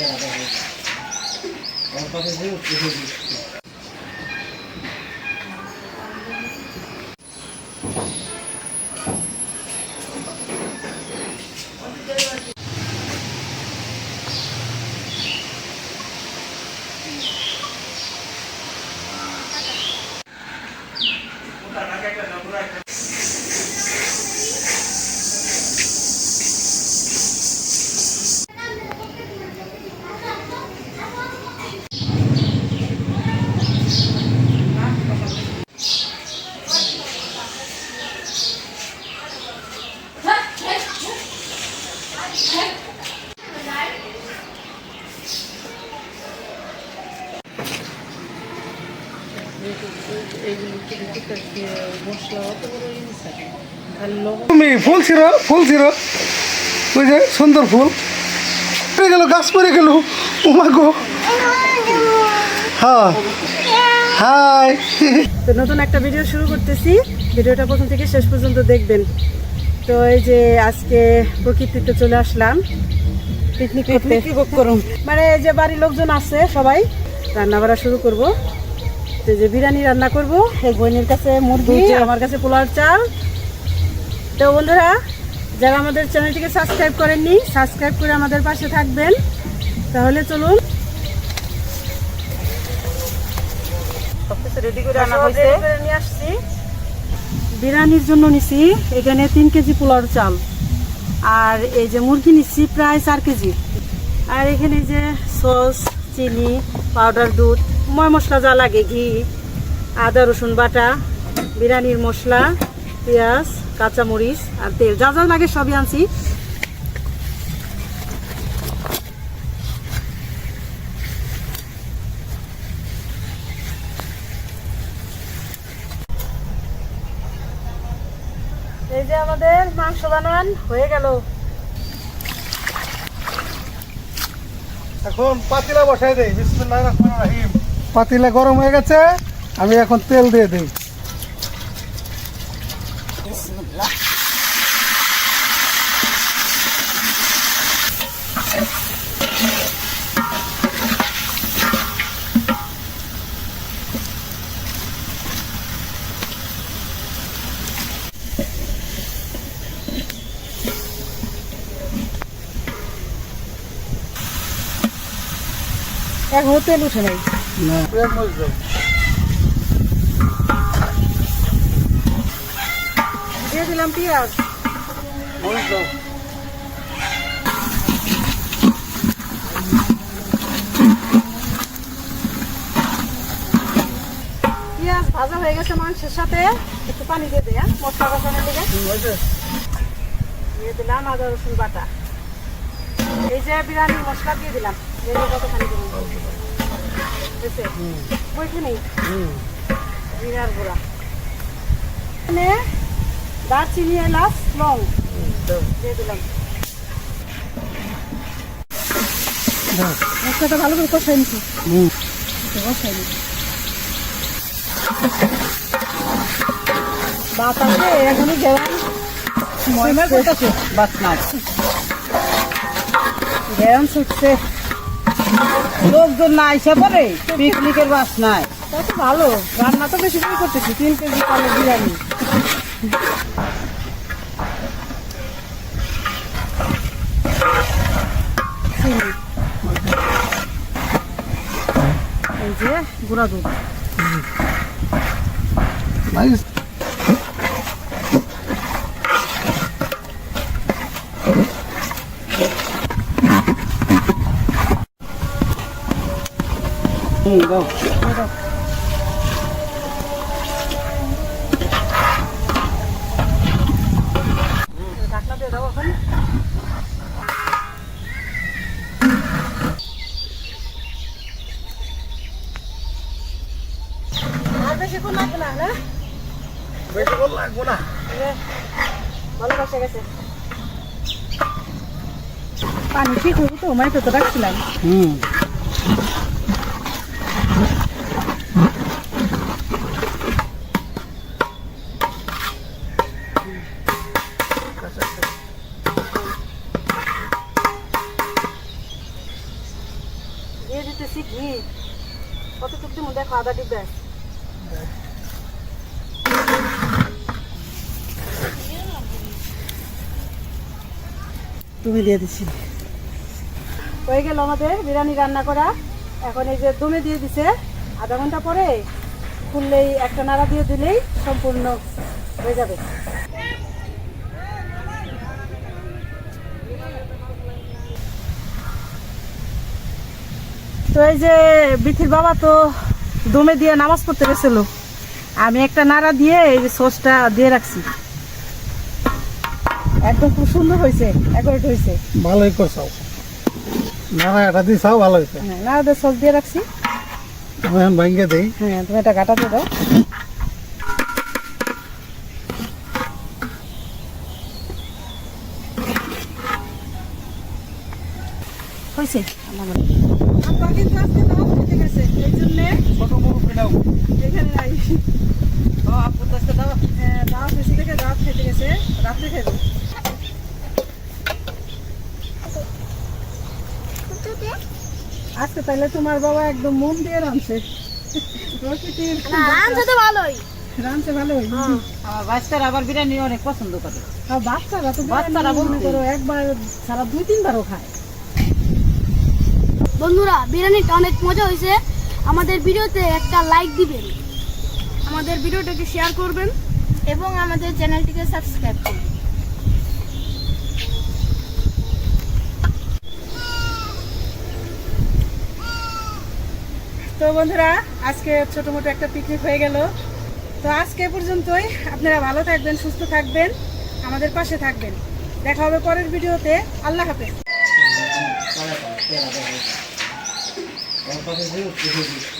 পেয়ারা দেখা যায় ওর পাশে যে উঠতে তুমি ফুল ছিল ফুল ছিল। ওই যে সুন্দর ফুল। পড়ে গেল গাছ পড়ে গেল। উমা গো। হ্যাঁ। হাই। তো নতুন একটা ভিডিও শুরু করতেছি। ভিডিওটা প্রথম থেকে শেষ পর্যন্ত দেখবেন। তো এই যে আজকে প্রকৃতিতে চলে আসলাম। পিকনিক করতে। মানে এই যে বাড়ির লোকজন আছে সবাই রান্না বাড়া শুরু করব। তো যে বিরিয়ানি রান্না করব। এই বোনের কাছে মুরগি আমার কাছে পোলার চাল। তো বন্ধুরা যারা আমাদের চ্যানেলটিকে সাবস্ক্রাইব করেননি সাবস্ক্রাইব করে আমাদের পাশে থাকবেন। তাহলে চলুন। বিরিয়ানির জন্য নিছি এখানে তিন কেজি পোলার চাল। আর এই যে মুরগি নিচ্ছি প্রায় চার কেজি। আর এখানে যে সস চিনি পাউডার দুধ। ময় মশলা যা লাগে ঘি, আদা, রসুন বাটা, বিরিয়ানির মশলা, পেঁয়াজ, কাঁচামরিচ আর তেল, যা যা লাগে সবই আনছি। এই যে আমাদের মাংস বানান হয়ে গেল। এখন পাতিলা বসাই রহমানির রহিম। পাতিলা গরম হয়ে গেছে আমি এখন তেল দিয়ে দিই। এখনও তেল উঠে নাই। না পেঁয়াজ দিয়ে দিলাম পেঁয়াজ মরিচ দাও। পেঁয়াজ ভাজা হয়ে গেছে মাংসের সাথে। একটু পানি দিয়ে দেয়া মশলা কষানোর দিকে। দিয়ে দিলাম আদা রসুন বাটা। এই যে বিরিয়ানির মশলা দিয়ে দিলাম। কতখানি বুঝছে বইছে জিরার গুঁড়া। এখানে দারচিনি এলাচ লং। দিয়ে দিলাম। মশলাটা ভালো করে কষাই নিচ্ছি কষাই নিচ্ছি বাতাসে এখনই গেলাম। ময়মা করতেছে বাসনা গেরাম ছুটছে লোকজন না আইসা পরে পিকনিকের বাসনায় কত ভালো, রান্না তো বেশি করে করতেছি, তিন কেজি চালের বিরিয়ানি। এই যে দুধ। হুম, দাও। বেশিক্ষণ লাগবে না না বেশিক্ষণ লাগবো না। ভালো বসে গেছে পানি ঠিক হব তো মানে তো রাখছিলাম হুম, তুমি দিয়ে দিছি। হয়ে গেল আমাদের বিরিয়ানি রান্না করা। এখন এই যে দমে দিয়ে দিছে আধা ঘণ্টা পরে খুললেই একটা নাড়া দিয়ে দিলেই সম্পূর্ণ হয়ে যাবে। তো এই যে বিথির বাবা তো দমে দিয়ে নামাজ পড়তে গেছিল। আমি একটা নাড়া দিয়ে এই যে সসটা দিয়ে রাখছি। একদম খুব সুন্দর হয়েছে অ্যাকোরেট হয়েছে। ভালোই করছাও এটা ভালো হয়েছে। হ্যাঁ নাড়া দিয়ে সস দিয়ে রাখছি। আমি এখন ভাঙ্গে দিই। হ্যাঁ তুমি এটা গাটাতে দাও। হয়েছে? রাত্রে খেতে আজকে তাহলে তোমার বাবা একদম মন দিয়ে রাঁধছে। প্রকৃতির রাঁধছে তো ভালোই। রাঁধছে ভালোই বাচ্চারা আবার বিরিয়ানি অনেক পছন্দ করে। বাচ্চারা তো বাচ্চারা বলতে। একবার সারা দুই তিনবারও খায়। বন্ধুরা বিরিয়ানিটা অনেক মজা হয়েছে। আমাদের ভিডিওতে একটা লাইক দিবেন। আমাদের ভিডিওটাকে শেয়ার করবেন এবং আমাদের চ্যানেলটিকে সাবস্ক্রাইব করবেন। তো বন্ধুরা, আজকে ছোট মোটো একটা পিকনিক হয়ে গেল। তো আজকে পর্যন্তই। আপনারা ভালো থাকবেন, সুস্থ থাকবেন, আমাদের পাশে থাকবেন। দেখা হবে পরের ভিডিওতে। আল্লাহ হাফেজ। 我发现没有机会就。